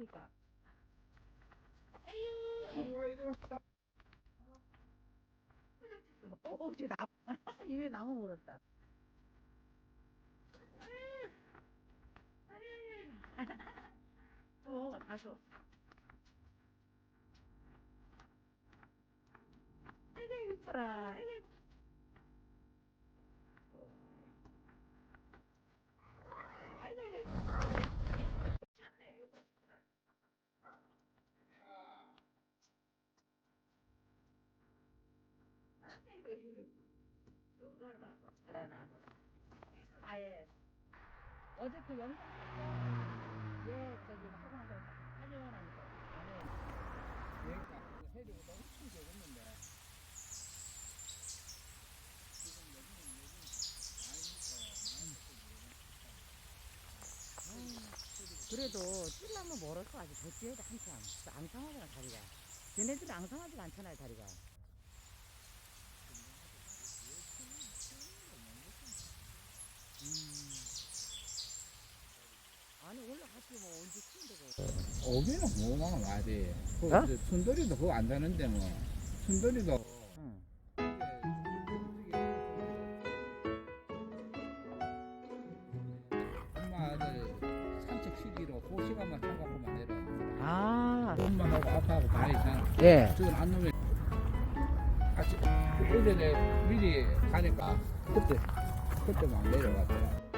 힘듭니다. 어, 어, 쟤 나, 이게 나무 물었다. 어, 가서. 아이고, 이뻐라. 아이고, 아예 어제 그 영상? 얘 저기 학원에서 사진하니까 안에 여기가 해리보다 엄청 적었는데 지금 여기는 여기 많이 그래도 찔라면 멀어서 아직 더 뛰어야 돼 한참 또 앙상하잖아 다리가 쟤네들은 앙상하지가 않잖아요 다리가 음. 아니 올라갔지 뭐 언제 키운다고 오기는 뭐만 와야지 그 어? 순돌이도 그거 안 되는데 뭐. 순돌이도. 응. 엄마들 산책 시기로 그 시간만 참고만 해라. 아. 엄마하고 아빠하고 다 있잖아. 예. 저건 안 놓으면 같이 예전에 미리 가니까 그때 그때만 내려갔더라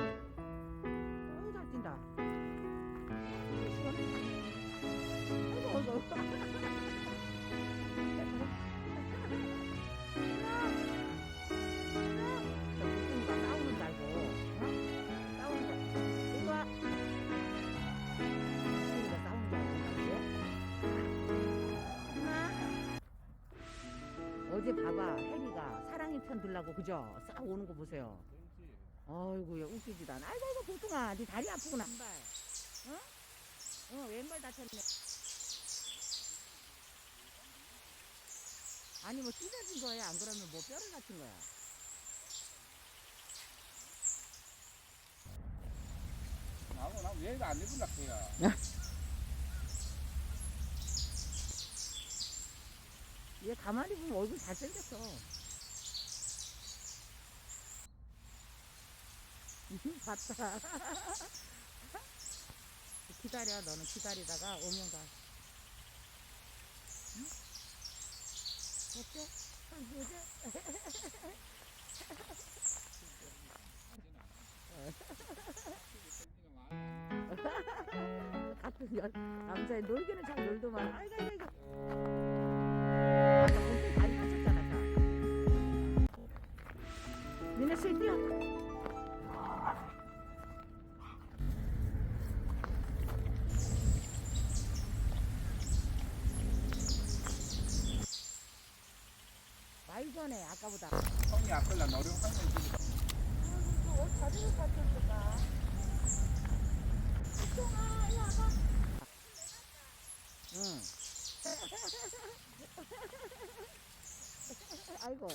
어제 봐봐 혜리가 사랑의 편 들라고 그죠? 싸우 오는 거 보세요. 아이고 야 웃기지도 않아. 아이고 아이고 봉뚱아. 네 다리 아프구나. 왼발. 어? 어 왼발 다쳤네 아니 뭐 찢어진 거야? 안 그러면 뭐 뼈를 다친 거야? 나하고 나 얘가 안 입은다 그야. 얘 가만히 보면 얼굴 잘생겼어. 음, 봤다. 기다려. 너는 기다리다가 오면 가 응? 어때? 어때? 같은 여, 남자의 놀기는 잘 놀더만 아이고 아이고 아이고. 자. 니네 술 뛰어 전에 아까보다. 형이 아플라 노력하면 지금 옷 자전거 같았을까 똥아 일로 와봐 응 아이고